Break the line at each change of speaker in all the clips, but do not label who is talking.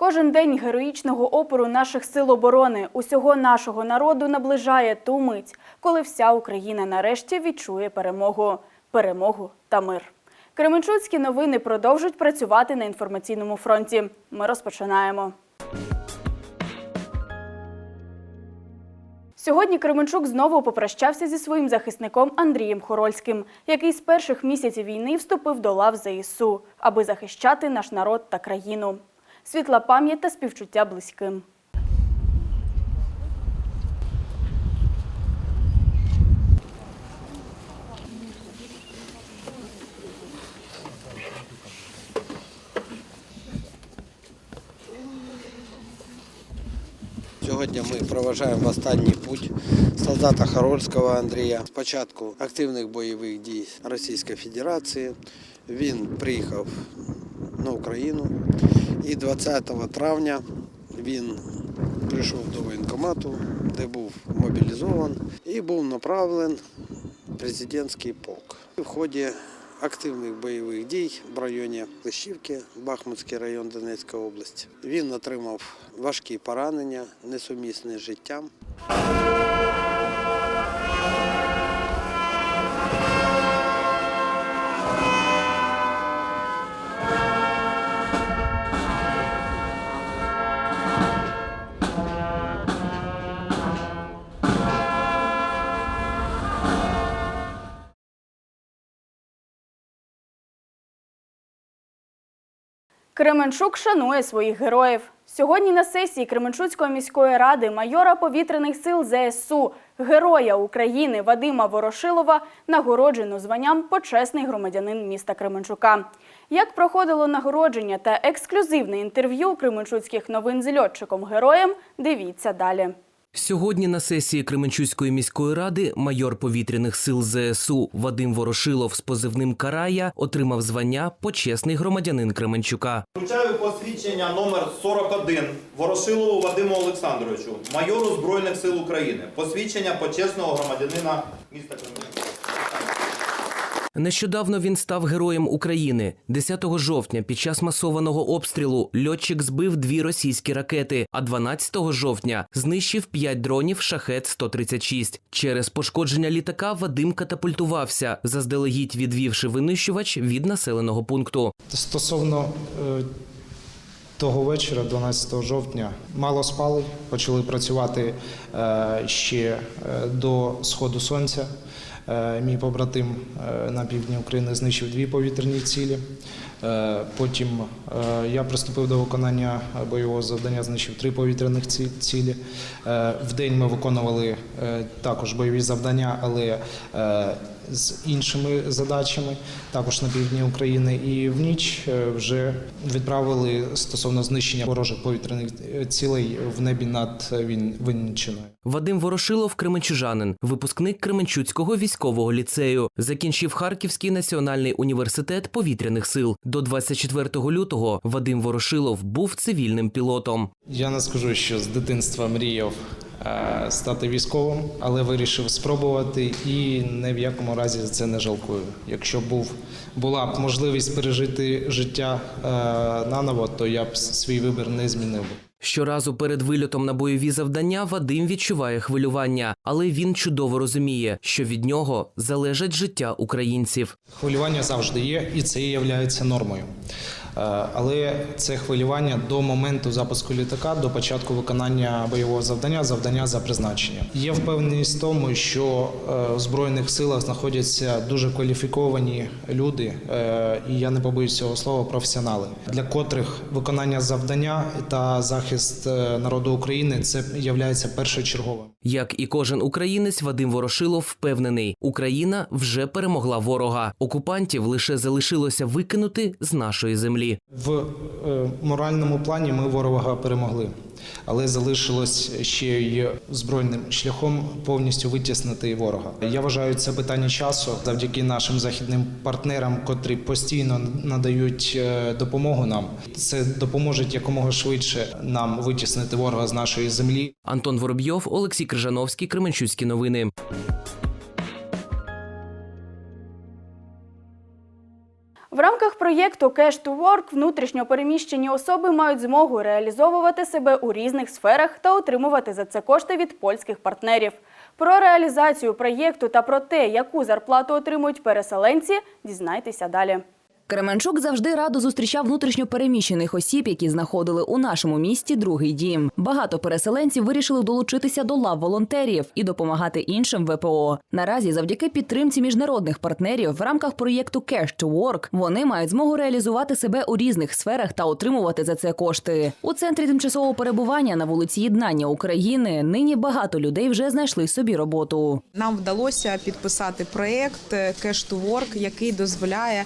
Кожен день героїчного опору наших сил оборони, усього нашого народу наближає ту мить, коли вся Україна нарешті відчує перемогу, перемогу та мир. Кременчуцькі новини продовжують працювати на інформаційному фронті. Ми розпочинаємо. Сьогодні Кременчук знову попрощався зі своїм захисником Андрієм Хорольським, який з перших місяців війни вступив до лав ЗСУ, аби захищати наш народ та країну. Світла пам'ять та співчуття близьким.
Сьогодні ми проважаємо останній путь солдата Харольського Андрія. Спочатку активних бойових дій Російської Федерації. Він приїхав на Україну і 20 травня він прийшов до воєнкомату, де був мобілізований і був направлений президентський полк. В ході активних бойових дій в районі Клещівки, Бахмутський район Донецької області. Він отримав важкі поранення, несумісні з життям.
Кременчук шанує своїх героїв. Сьогодні на сесії Кременчуцької міської ради майора повітряних сил ЗСУ, героя України Вадима Ворошилова нагороджено званням почесний громадянин міста Кременчука. Як проходило нагородження та ексклюзивне інтерв'ю кременчуцьких новин з льотчиком героєм, дивіться далі.
Сьогодні на сесії Кременчуцької міської ради майор повітряних сил ЗСУ Вадим Ворошилов з позивним Карая отримав звання почесний громадянин Кременчука.
Вручаю посвідчення номер 41 Ворошилову Вадиму Олександровичу, майору Збройних сил України. Посвідчення почесного громадянина міста Кременчука.
Нещодавно він став героєм України. 10 жовтня під час масованого обстрілу льотчик збив дві російські ракети, а 12 жовтня знищив п'ять дронів шахет 136 Через пошкодження літака Вадим катапультувався, заздалегідь відвівши винищувач від населеного пункту.
Стосовно е, того вечора, 12 жовтня, мало спали, почали працювати е, ще е, до сходу сонця. Е, Мій побратим е, на півдні України знищив дві повітряні цілі. Е, Потім я приступив до виконання бойового завдання, знищив три повітряних ці- цілі. В день ми виконували також бойові завдання, але з іншими задачами, також на півдні України. І в ніч е, вже відправили стосовно знищення ворожих повітряних е, цілей в небі над е, Він- Вінниччиною.
Вадим Ворошилов Кременчужанин, випускник Кременчуцького військового ліцею, закінчив Харківський національний університет повітряних сил. До 24 лютого Вадим Ворошилов був цивільним пілотом.
Я не скажу, що з дитинства мріяв стати військовим, але вирішив спробувати і не в якому разі за це не жалкую. Якщо був була б можливість пережити життя е, наново, то я б свій вибір не змінив.
Щоразу перед вильотом на бойові завдання Вадим відчуває хвилювання, але він чудово розуміє, що від нього залежить життя українців.
Хвилювання завжди є, і це є нормою. Е, Але це хвилювання до моменту запуску літака, до початку виконання бойового завдання, завдання за призначенням. Є впевненість в тому, що е, в збройних силах знаходяться дуже кваліфіковані люди, е, і я не побоюсь цього слова, професіонали, для котрих виконання завдання та захист народу України це є першочерговим.
Як і кожен українець, Вадим Ворошилов впевнений, Україна вже перемогла ворога. Окупантів лише залишилося викинути з нашої землі.
В е, моральному плані ми ворога перемогли, але залишилось ще й збройним шляхом повністю витіснити ворога. Я вважаю це питання часу завдяки нашим західним партнерам, котрі постійно надають е, допомогу нам. Це допоможе якомога швидше нам витіснити ворога з нашої землі.
Антон Воробйов, Олексій Крижановський, Кременчуцькі новини.
В рамках проєкту Cash to Work внутрішньо особи мають змогу реалізовувати себе у різних сферах та отримувати за це кошти від польських партнерів. Про реалізацію проєкту та про те, яку зарплату отримують переселенці, дізнайтеся далі.
Кременчук завжди радо зустрічав внутрішньо переміщених осіб, які знаходили у нашому місті другий дім. Багато переселенців вирішили долучитися до лав волонтерів і допомагати іншим ВПО. Наразі, завдяки підтримці міжнародних партнерів, в рамках проєкту Cash to Work вони мають змогу реалізувати себе у різних сферах та отримувати за це кошти. У центрі тимчасового перебування на вулиці Єднання України нині багато людей вже знайшли собі роботу.
Нам вдалося підписати проєкт Cash to Work, який дозволяє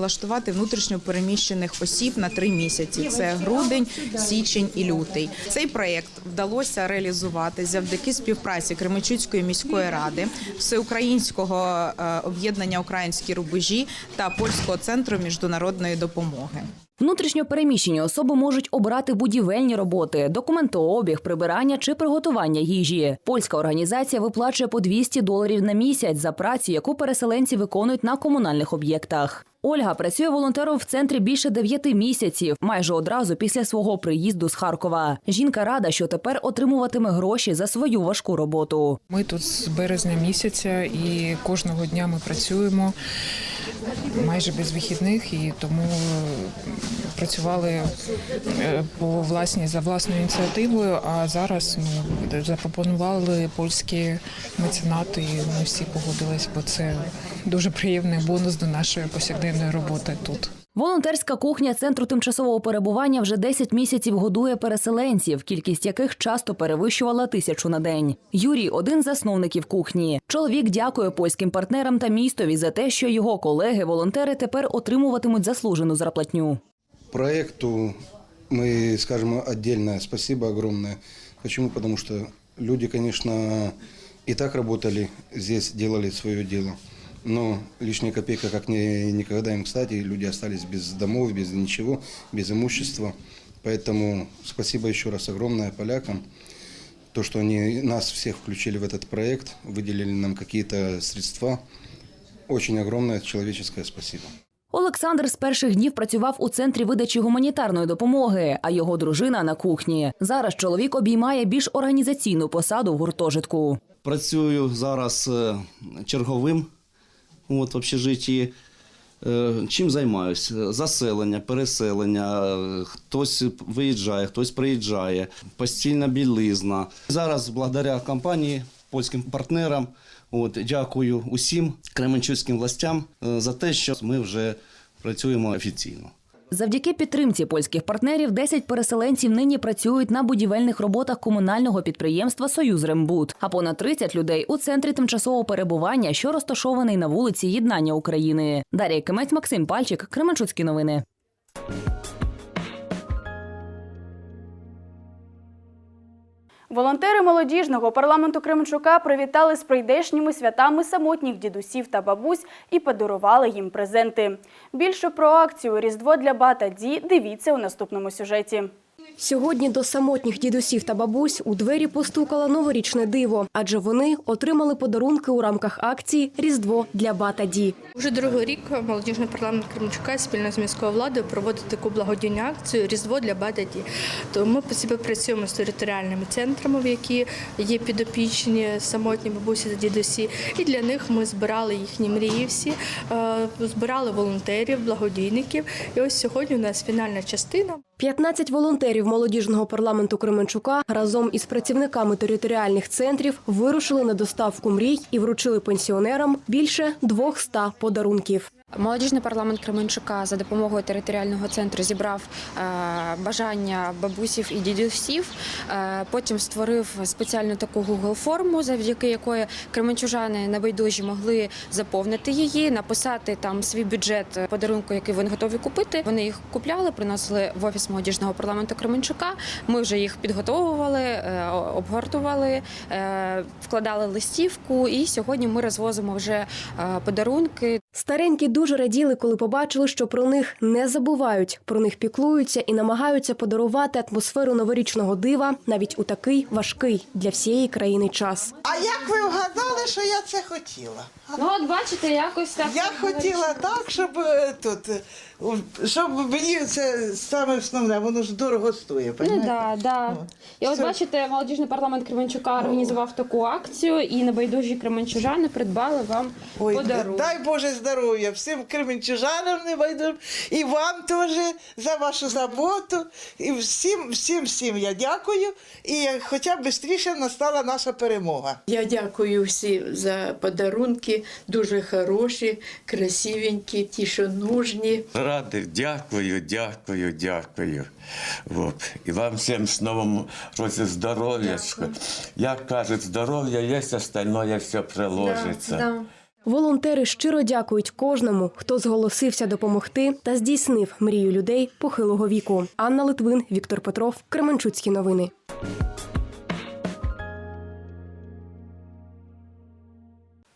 працевлаштувати внутрішньо переміщених осіб на три місяці. Це грудень, січень і лютий. Цей проєкт вдалося реалізувати завдяки співпраці Кременчуцької міської ради, всеукраїнського е, об'єднання Українські рубежі та польського центру міжнародної допомоги.
Внутрішньо переміщені особи можуть обирати будівельні роботи, документообіг, прибирання чи приготування їжі. Польська організація виплачує по 200 доларів на місяць за працю, яку переселенці виконують на комунальних об'єктах. Ольга працює волонтером в центрі більше дев'яти місяців, майже одразу після свого приїзду з Харкова. Жінка рада, що тепер отримуватиме гроші за свою важку роботу.
Ми тут з березня місяця і кожного дня ми працюємо майже без вихідних, і тому е, працювали е, по власній за власною ініціативою. А зараз ну, запропонували польські меценати, і ми всі погодились, бо це дуже приємний бонус до нашої повсякденної роботи тут.
Волонтерська кухня центру тимчасового перебування вже 10 місяців годує переселенців, кількість яких часто перевищувала тисячу на день. Юрій один з засновників кухні. Чоловік дякує польським партнерам та містові за те, що його колеги-волонтери тепер отримуватимуть заслужену зарплатню.
Проекту мы скажем отдельное спасибо огромное. Почему? Потому что люди, конечно, и так работали здесь, делали свое дело Но лишняя копейка, как ни, никогда им кстати, люди остались без домов, без ничего, без имущества. Поэтому спасибо еще раз огромное полякам. То, что они нас всех включили в этот проект, выделили нам какие-то средства. Очень огромное человеческое спасибо.
Олександр з перших днів працював у центрі видачі гуманітарної допомоги, а його дружина на кухні. Зараз чоловік обіймає більш організаційну посаду в гуртожитку.
Працюю зараз е, черговим от, в общежитті. Е, Чим займаюся? Заселення, переселення, хтось виїжджає, хтось приїжджає, постільна білизна. Зараз, благодаря компанії, польським партнерам, от, дякую усім кременчуцьким властям е, за те, що ми вже працюємо офіційно.
Завдяки підтримці польських партнерів 10 переселенців нині працюють на будівельних роботах комунального підприємства Союз Рембут, а понад 30 людей у центрі тимчасового перебування, що розташований на вулиці Єднання України. Дар'я Кимець, Максим Пальчик, Кременчуцькі новини.
Волонтери молодіжного парламенту Кременчука привітали з прийдешніми святами самотніх дідусів та бабусь і подарували їм презенти. Більше про акцію Різдво для бата Ді дивіться у наступному сюжеті.
Сьогодні до самотніх дідусів та бабусь у двері постукало новорічне диво, адже вони отримали подарунки у рамках акції Різдво для бата Ді.
Уже другий рік молодіжний парламент Кременчука спільно з міською владою проводить таку благодійну акцію Різдво для Бададі. То ми співпрацюємо з територіальними центрами, в які є підопічні самотні бабусі та дідусі. І для них ми збирали їхні мрії всі, е, збирали волонтерів, благодійників. І ось сьогодні у нас фінальна частина.
15 волонтерів молодіжного парламенту Кременчука разом із працівниками територіальних центрів вирушили на доставку мрій і вручили пенсіонерам більше 200 подарунків.
Молодіжний парламент Кременчука за допомогою територіального центру зібрав е, бажання бабусів і дідусів. Е, потім створив спеціальну таку Google форму, завдяки якої кременчужани небайдужі могли заповнити її, написати там свій бюджет подарунку, який вони готові купити. Вони їх купляли, приносили в офіс молодіжного парламенту Кременчука. Ми вже їх підготовували, е, обгортували, вкладали листівку. І сьогодні ми розвозимо вже подарунки.
Старенькі дуже раділи, коли побачили, що про них не забувають, про них піклуються і намагаються подарувати атмосферу новорічного дива навіть у такий важкий для всієї країни час.
А як ви вгадали, що я це хотіла?
Ну, от бачите, якось так.
Я хотіла так, щоб е, тут, е, щоб мені це саме основне, воно ж дорого стоїть.
Ну
понімаєте?
да, да. І от
Все.
бачите, молодіжний парламент Кременчука організував таку акцію, і небайдужі кременчужани придбали вам
Ой,
подарунок.
дай Боже здоров'я всім кременчужанам небайдужим, і вам теж за вашу заботу. І всім, всім, всім я дякую. І хоча б швидше настала наша перемога.
Я дякую всім за подарунки, дуже хороші, красивенькі, ті, що нужні.
Радий, дякую, дякую, дякую. Вот. І вам всім з новим році здоров'ячка. Як кажуть, здоров'я є, остальное все приложиться.
Да.
Волонтери щиро дякують кожному, хто зголосився допомогти та здійснив мрію людей похилого віку. Анна Литвин, Віктор Петров, Кременчуцькі новини.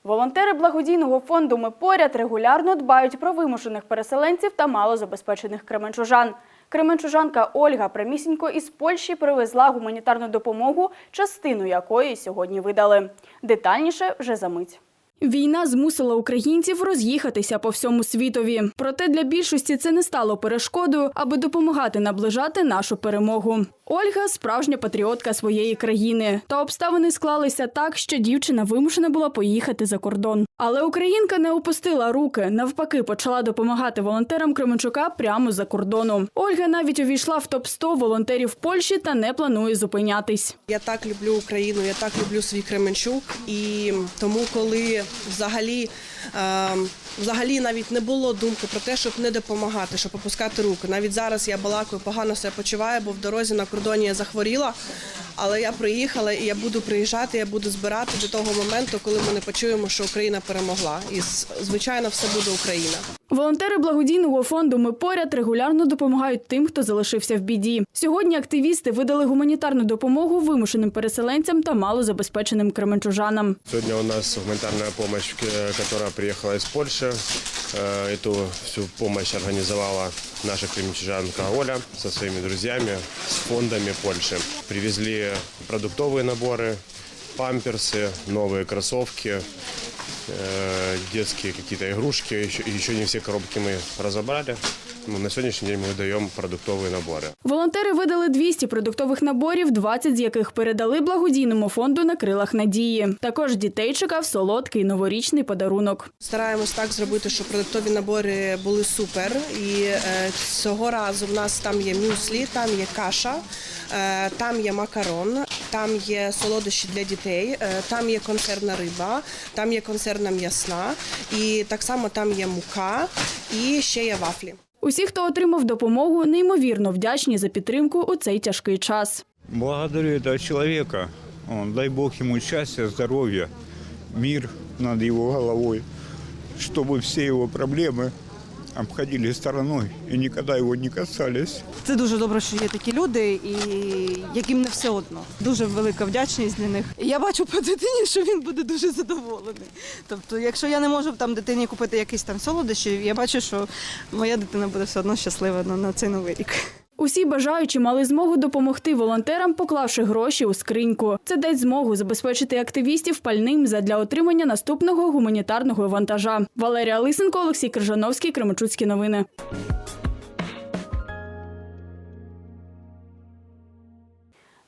Волонтери благодійного фонду Ми поряд регулярно дбають про вимушених переселенців та малозабезпечених кременчужан. Кременчужанка Ольга прямісінько із Польщі привезла гуманітарну допомогу, частину якої сьогодні видали. Детальніше вже за мить. Війна змусила українців роз'їхатися по всьому світові. Проте для більшості це не стало перешкодою, аби допомагати наближати нашу перемогу. Ольга справжня патріотка своєї країни. Та обставини склалися так, що дівчина вимушена була поїхати за кордон. Але українка не опустила руки. Навпаки, почала допомагати волонтерам Кременчука прямо за кордону. Ольга навіть увійшла в топ 100 волонтерів Польщі та не планує зупинятись.
Я так люблю Україну, я так люблю свій Кременчук, і тому, коли взагалі, е, взагалі навіть не було думки про те, щоб не допомагати, щоб опускати руки. Навіть зараз я балакаю, погано себе почуваю, бо в дорозі на кордоні я захворіла. Але я приїхала і я буду приїжджати, я буду збирати до того моменту, коли ми не почуємо, що Україна перемогла. І звичайно, все буде Україна.
Волонтери благодійного фонду Ми поряд регулярно допомагають тим, хто залишився в біді. Сьогодні активісти видали гуманітарну допомогу вимушеним переселенцям та малозабезпеченим кременчужанам.
Сегодня у нас гуманитарная помощь, э, которая приехала из Польши. Э, Эту всю помощь организовала наша кременчужанка Оля со своими друзьями, с фондами Польши. Привезли продуктовые наборы, памперсы, новые кроссовки, э, детские какие-то игрушки. Еще, еще не все коробки мы разобрали Ну, на сегодняшний день мы выдаем продуктовые наборы.
Волонтери видали 200 продуктових наборів, 20 з яких передали благодійному фонду на крилах надії. Також дітей чекав солодкий новорічний подарунок.
Стараємось так зробити, щоб продуктові набори були супер. І е, цього разу в нас там є мюслі, там є каша, е, там є макарон, там є солодощі для дітей, е, там є консервна риба, там є консервна м'ясна, і так само там є мука і ще є вафлі.
Усі, хто отримав допомогу, неймовірно вдячні за підтримку у цей тяжкий час.
Благодарю этого человека. Он, дай Бог ему счастья, здоровья, мир над его головой, чтобы все его проблемы обходили стороной і ніколи його не касались.
Це дуже добре, що є такі люди, і яким не все одно. Дуже велика вдячність для них. Я бачу по дитині, що він буде дуже задоволений. Тобто, якщо я не можу там дитині купити якісь там солодощі, я бачу, що моя дитина буде все одно щаслива на цей новий рік.
Усі бажаючі мали змогу допомогти волонтерам, поклавши гроші у скриньку. Це дасть змогу забезпечити активістів пальним задля отримання наступного гуманітарного вантажа. Валерія Лисенко, Олексій Крижановський, Кременчуцькі новини.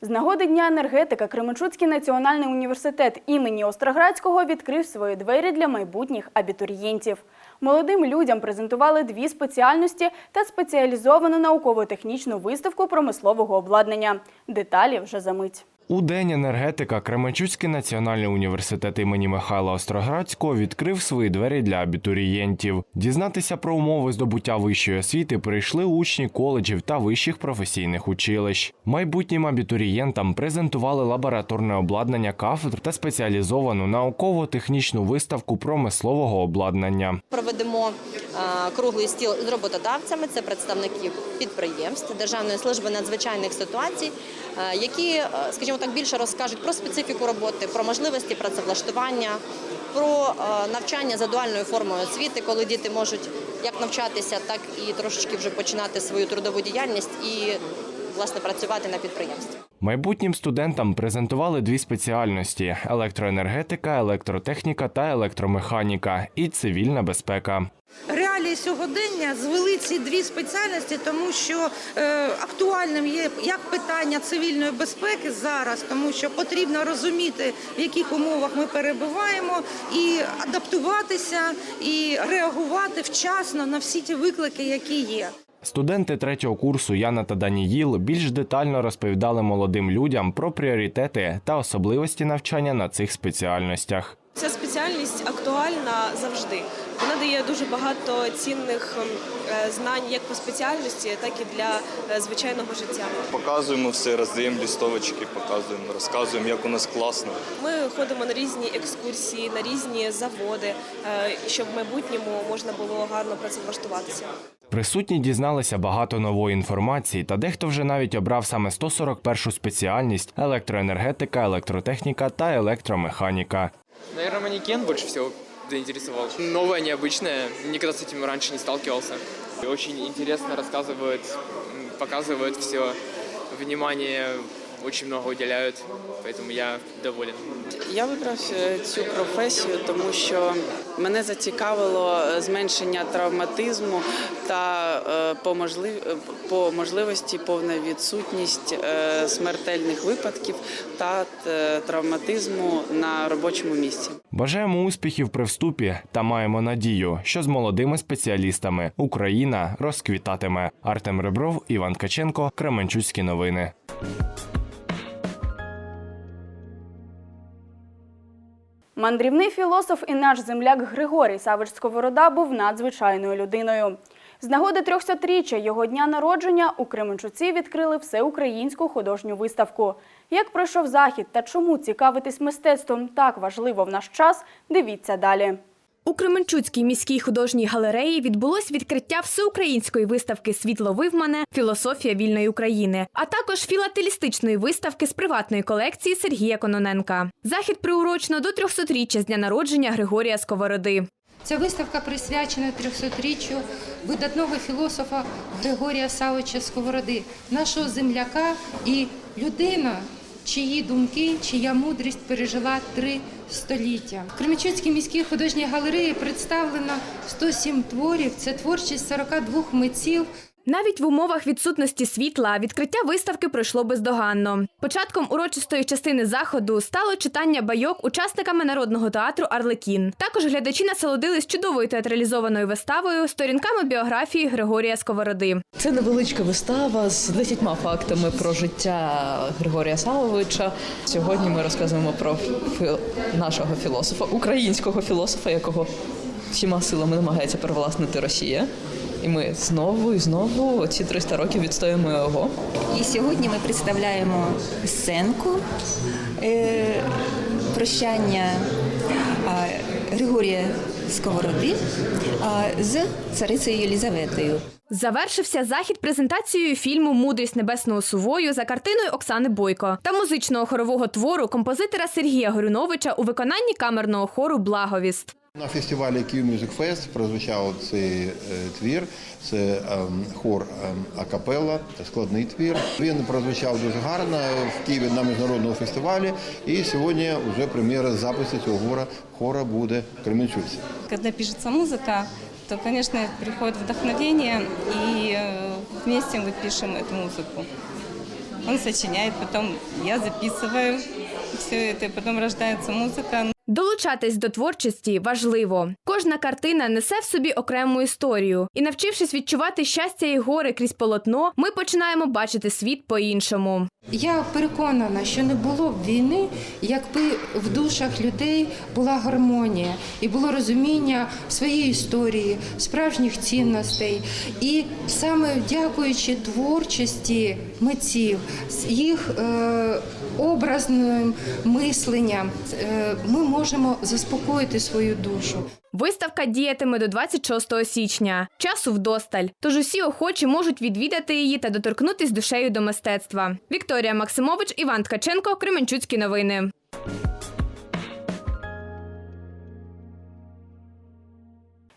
З нагоди Дня енергетика Кременчуцький національний університет імені Остроградського відкрив свої двері для майбутніх абітурієнтів. Молодим людям презентували дві спеціальності та спеціалізовану науково-технічну виставку промислового обладнання. Деталі вже за мить.
У День енергетика Кременчуцький національний університет імені Михайла Остроградського відкрив свої двері для абітурієнтів. Дізнатися про умови здобуття вищої освіти прийшли учні коледжів та вищих професійних училищ. Майбутнім абітурієнтам презентували лабораторне обладнання кафедр та спеціалізовану науково-технічну виставку промислового обладнання.
Проведемо е, круглий стіл з роботодавцями, це представники підприємств Державної служби надзвичайних ситуацій, е, які, е, скажімо так, більше розкажуть про специфіку роботи, про можливості працевлаштування, про е, навчання за дуальною формою освіти, коли діти можуть як навчатися, так і трошечки вже починати свою трудову діяльність і власне працювати на підприємстві.
Майбутнім студентам презентували дві спеціальності: електроенергетика, електротехніка та електромеханіка і цивільна безпека.
Реалії сьогодення звели ці дві спеціальності, тому що е, актуальним є як питання цивільної безпеки зараз, тому що потрібно розуміти, в яких умовах ми перебуваємо, і адаптуватися, і реагувати вчасно на всі ті виклики, які є.
Студенти третього курсу Яна та Даніїл більш детально розповідали молодим людям про пріоритети та особливості навчання на цих спеціальностях.
Ця спеціальність актуальна завжди. Вона дає дуже багато цінних е, знань як по спеціальності, так і для е, звичайного життя.
Показуємо все, роздаємо лістовочки, показуємо, розказуємо, як у нас класно.
Ми ходимо на різні екскурсії, на різні заводи, е, щоб в майбутньому можна було гарно працевлаштуватися.
Присутні дізналися багато нової інформації, та дехто вже навіть обрав саме 141 спеціальність електроенергетика, електротехніка та електромеханіка.
Наверное, манекен больше всего заинтересовал. Новое, необычное. Никогда с этим раньше не сталкивался. И очень интересно рассказывают, м, показывают все. Внимание очень много уделяют, поэтому я доволен.
Я вибрав е, цю професію, тому що мене зацікавило е, зменшення травматизму та е, по, можлив... по можливості повна відсутність е, смертельних випадків та е, травматизму на робочому місці.
Бажаємо успіхів при вступі та маємо надію, що з молодими спеціалістами Україна розквітатиме. Артем Ребров, Іван Каченко, Кременчуцькі новини.
Мандрівний філософ і наш земляк Григорій Савич Сковорода був надзвичайною людиною. З нагоди 300-річчя його дня народження у Кременчуці відкрили всеукраїнську художню виставку. Як пройшов захід та чому цікавитись мистецтвом так важливо в наш час, дивіться далі.
У Кременчуцькій міській художній галереї відбулось відкриття всеукраїнської виставки Світло вивмане Філософія вільної України, а також філателістичної виставки з приватної колекції Сергія Кононенка. Захід приурочено до 300-річчя з дня народження Григорія Сковороди.
Ця виставка присвячена 300-річчю видатного філософа Григорія Савича Сковороди, нашого земляка і людина, чиї думки, чия мудрість пережила три століття. В Кременчуцькій міській художній галереї представлено 107 творів. Це творчість 42 митців.
Навіть в умовах відсутності світла відкриття виставки пройшло бездоганно. Початком урочистої частини заходу стало читання байок учасниками народного театру Арлекін. Також глядачі насолодились чудовою театралізованою виставою сторінками біографії Григорія Сковороди.
Це невеличка вистава з 10 фактами про життя Григорія Савовича. Сьогодні ми розказуємо про фі- нашого філософа, українського філософа, якого всіма силами намагається перевласнити Росія. І ми знову і знову оці 300 років відстоїмо його.
І сьогодні ми представляємо сценку е, прощання Григорія Сковороди з царицею Єлізаветою.
Завершився захід презентацією фільму Мудрість небесного сувою за картиною Оксани Бойко та музичного хорового твору композитора Сергія Горюновича у виконанні камерного хору Благовіст.
На фестивалі Київ Music Fest прозвучав цей е, твір. Це ем, хор ем, акапелла, складний твір. Він прозвучав дуже гарно в Києві на міжнародному фестивалі. І сьогодні вже прем'єра запису цього хора, хора буде в Кременчуці.
Когда пишется музыка, то, конечно, приходит вдохновение, и э, вместе мы пишем эту музыку. Он сочиняет, потом я записываю все это, и потом рождается музыка.
Долучатись до творчості важливо. Кожна картина несе в собі окрему історію, і навчившись відчувати щастя і гори крізь полотно, ми починаємо бачити світ по-іншому.
Я переконана, що не було б війни, якби в душах людей була гармонія і було розуміння своєї історії, справжніх цінностей. І саме дякуючи творчості митців, з їх е, образним мисленням, е, ми можемо заспокоїти свою душу.
Виставка діятиме до 26 січня. Часу вдосталь. Тож усі охочі можуть відвідати її та доторкнутись душею до мистецтва. Вікторія Максимович, Іван Ткаченко, Кременчуцькі новини.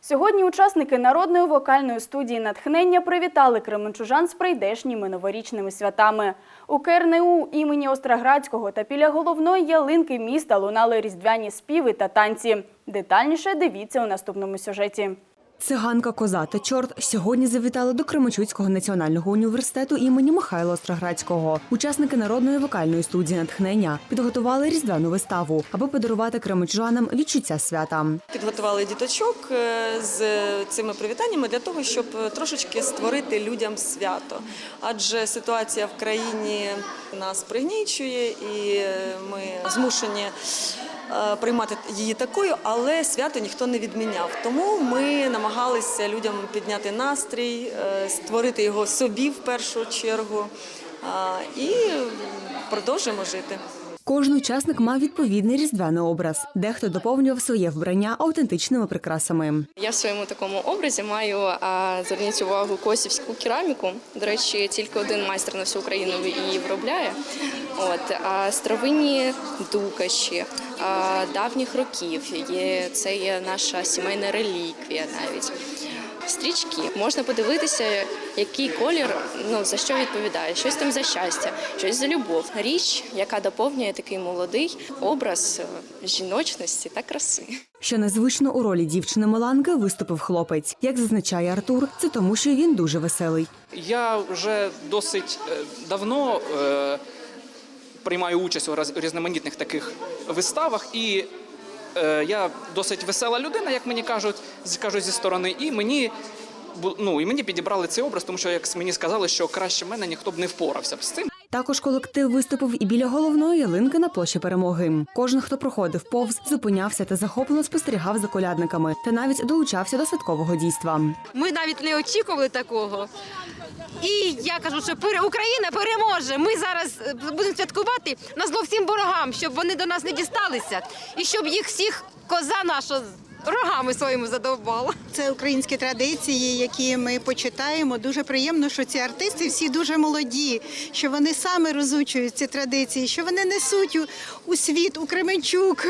Сьогодні учасники народної вокальної студії натхнення привітали кременчужан з прийдешніми новорічними святами. У КРНУ імені Остроградського та біля головної ялинки міста лунали різдвяні співи та танці. Детальніше дивіться у наступному сюжеті.
Циганка Коза та чорт сьогодні завітали до Кременчуцького національного університету імені Михайла Остроградського. Учасники народної вокальної студії натхнення підготували різдвяну виставу, аби подарувати кременчужанам відчуття свята.
Підготували діточок е, з цими привітаннями для того, щоб трошечки створити людям свято. Адже ситуація в країні нас пригнічує, і е, ми змушені приймати її такою, але свято ніхто не відміняв. Тому ми намагалися людям підняти настрій, е, створити його собі в першу чергу і продовжуємо жити.
Кожен учасник мав відповідний різдвяний образ. Дехто доповнював своє вбрання автентичними прикрасами.
Я в своєму такому образі маю зверніть увагу косівську кераміку. До речі, тільки один майстер на всю Україну її виробляє. От а старовинні дукаші а, давніх років. Є це є наша сімейна реліквія навіть. Стрічки можна подивитися, який колір ну за що відповідає. Щось там за щастя, щось за любов. Річ, яка доповнює такий молодий образ е, жіночності та краси.
Що незвично у ролі дівчини Меланки виступив хлопець. Як зазначає Артур, це тому, що він дуже веселий.
Я вже досить е, давно е, приймаю участь у різноманітних таких виставах, і е, я досить весела людина, як мені кажуть, кажуть зі сторони, і мені. Ну і мені підібрали цей образ, тому що як мені сказали, що краще мене ніхто б не впорався б з цим.
Також колектив виступив і біля головної ялинки на площі перемоги. Кожен, хто проходив повз, зупинявся та захоплено спостерігав за колядниками та навіть долучався до святкового дійства.
Ми навіть не очікували такого. І я кажу, що Україна переможе. Ми зараз е, будемо святкувати на зло всім ворогам, щоб вони до нас не дісталися, і щоб їх всіх коза наша рогами своїми задовбала.
Це українські традиції, які ми почитаємо. Дуже приємно, що ці артисти всі дуже молоді, що вони саме розучують ці традиції, що вони несуть у, у світ, у Кременчук,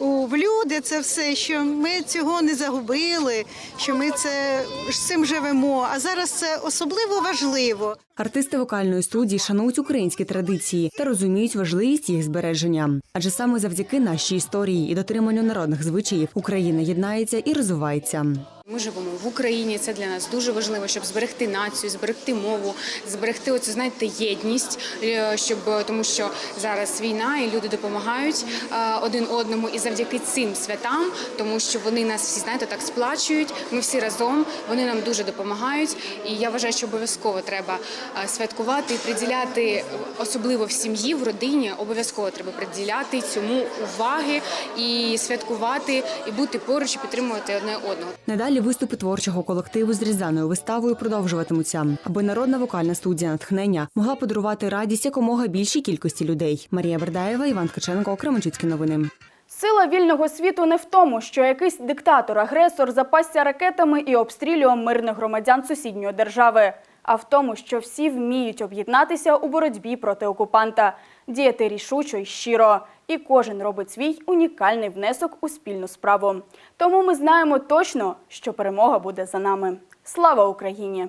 у, у, в люди це все, що ми цього не загубили, що ми це з цим живемо. А зараз це особливо важливо.
Артисти вокальної студії шанують українські традиції та розуміють важливість їх збереження. Адже саме завдяки нашій історії і дотриманню народних звичаїв Україна єднається і розвивається.
Ми живемо в Україні. Це для нас дуже важливо, щоб зберегти націю, зберегти мову, зберегти оцю знаєте єдність, е, щоб тому, що зараз війна і люди допомагають е, один одному, і завдяки цим святам, тому що вони нас всі знаєте так сплачують. Ми всі разом. Вони нам дуже допомагають. І я вважаю, що обов'язково треба е, святкувати і приділяти, особливо в сім'ї, в родині. Обов'язково треба приділяти цьому уваги і святкувати, і бути поруч, і підтримувати одне одного.
Надалі виступи творчого колективу з різдвяною виставою продовжуватимуться, аби народна вокальна студія натхнення могла подарувати радість якомога більшій кількості людей. Марія Бердаєва, Іван Ткаченко, Кременчуцькі новини.
Сила вільного світу не в тому, що якийсь диктатор-агресор запасся ракетами і обстрілював мирних громадян сусідньої держави, а в тому, що всі вміють об'єднатися у боротьбі проти окупанта, діяти рішучо й щиро. І кожен робить свій унікальний внесок у спільну справу. Тому ми знаємо точно, що перемога буде за нами. Слава Україні!